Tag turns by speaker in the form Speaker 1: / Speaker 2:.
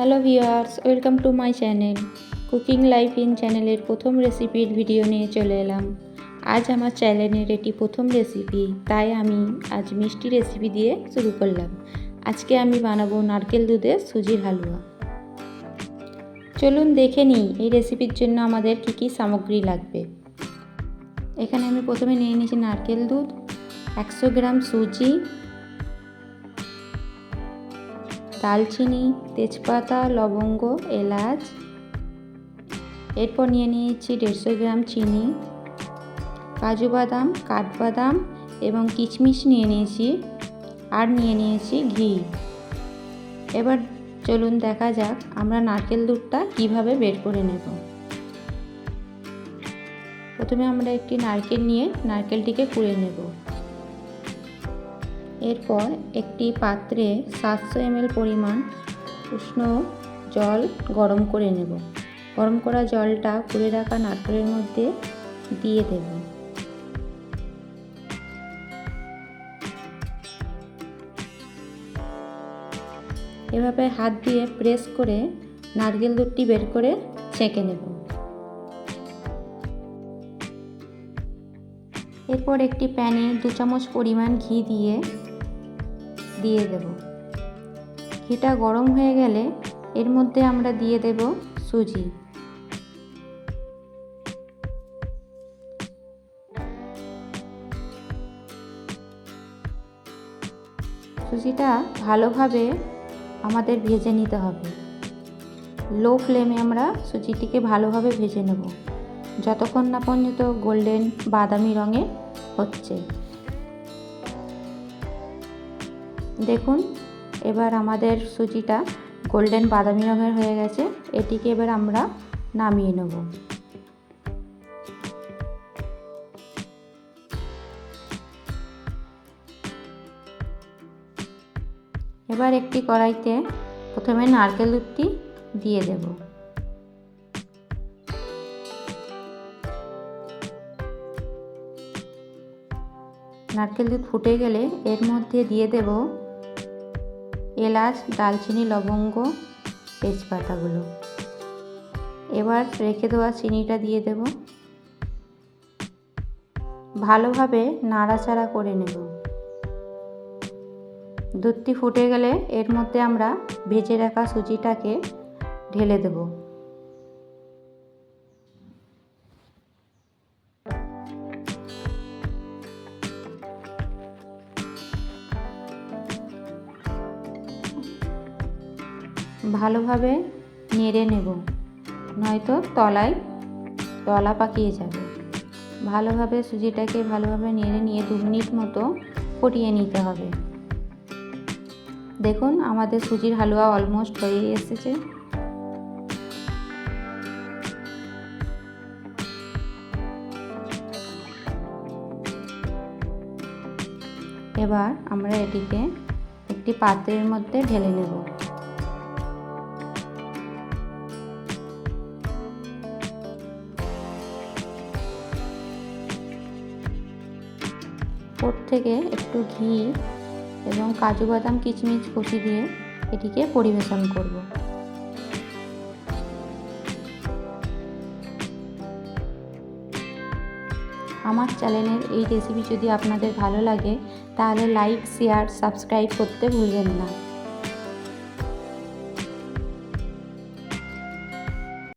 Speaker 1: Hello viewers welcome to my channel cooking life in চ্যানেলের প্রথম রেসিপির ভিডিও নিয়ে চলে এলাম। আজ আমার চ্যানেলের এটি প্রথম রেসিপি তাই আমি আজ মিষ্টি রেসিপি দিয়ে শুরু করলাম। আজকে আমি বানাবো নারকেল দুধের সুজির হালুয়া। চলুন দেখে নিই এই রেসিপির জন্য আমাদের কী কী সামগ্রী লাগবে। এখানে আমি প্রথমে নিয়ে নিয়েছি নারকেল দুধ, একশো গ্রাম সুজি দালচিনি, তেজপাতা, লবঙ্গ, এলাচ। এরপর নিয়ে নিয়েছি দেড়শো গ্রাম চিনি, কাজু বাদাম, কাঠবাদাম এবং কিশমিশ নিয়ে নিয়েছি আর নিয়ে নিয়েছি ঘি। এবার চলুন দেখা যাক আমরা নারকেল দুধটা কীভাবে বের করে নেব। প্রথমে আমরা একটি নারকেল নিয়ে নারকেলটিকে কুড়ে নেব। এরপর একটি পাত্রে সাতশো এমএল পরিমাণ উষ্ণ জল গরম করে নেব। গরম করা জলটা কুড়ে রাখা নারকেলের মধ্যে দিয়ে দেব। এভাবে হাত দিয়ে প্রেস করে নারকেল দুধটি বের করে ছেঁকে নেব। এরপর একটি প্যানে দু চামচ পরিমাণ ঘি দিয়ে দিয়ে দেব। ঘিটা গরম হয়ে গেলে এর মধ্যে আমরা দিয়ে দেব সুজি। সুজিটা ভালোভাবে আমাদের ভেজে নিতে হবে। লো ফ্লেমে আমরা সুজিটিকে ভালোভাবে ভেজে নেব, যতক্ষণ না পর্যন্ত গোল্ডেন বাদামি রঙের হচ্ছে। দেখুন, এবার আমাদের সুজিটা গোল্ডেন বাদামি রঙের হয়ে গেছে। এটিকে এবার আমরা নামিয়ে নেব। এবার একটি কড়াইতে প্রথমে নারকেল দুধটি দিয়ে দেব। নারকেল দুধ ফুটে গেলে এর মধ্যে দিয়ে দেব এলাচ, দালচিনি, লবঙ্গ, তেজপাতাগুলো। এবার রেখে দেওয়া চিনিটা দিয়ে দেব। ভালোভাবে নাড়াচাড়া করে নেব। দুধটি ফুটে গেলে এর মধ্যে আমরা ভেজে রাখা সুজিটাকে ঢেলে দেব। ভালোভাবে নেড়ে নেব, নয়তো তলায় তলা পাকিয়ে যাবে। ভালোভাবে সুজিটাকে ভালোভাবে নেড়ে নিয়ে দু মিনিট মতো ফুটিয়ে নিতে হবে। দেখুন, আমাদের সুজির হালুয়া অলমোস্ট হয়ে এসেছে। এবার আমরা এটিকে একটি পাত্রের মধ্যে ঢেলে নেব। ওর থেকে একটু ঘি এবং কাজু বাদাম কিচমিচ কুচি দিয়ে এটিকে পরিবেশন করব। আমার চ্যানেলের এই রেসিপি যদি আপনাদের ভালো লাগে, তাহলে লাইক শেয়ার সাবস্ক্রাইব করতে ভুলবেন না।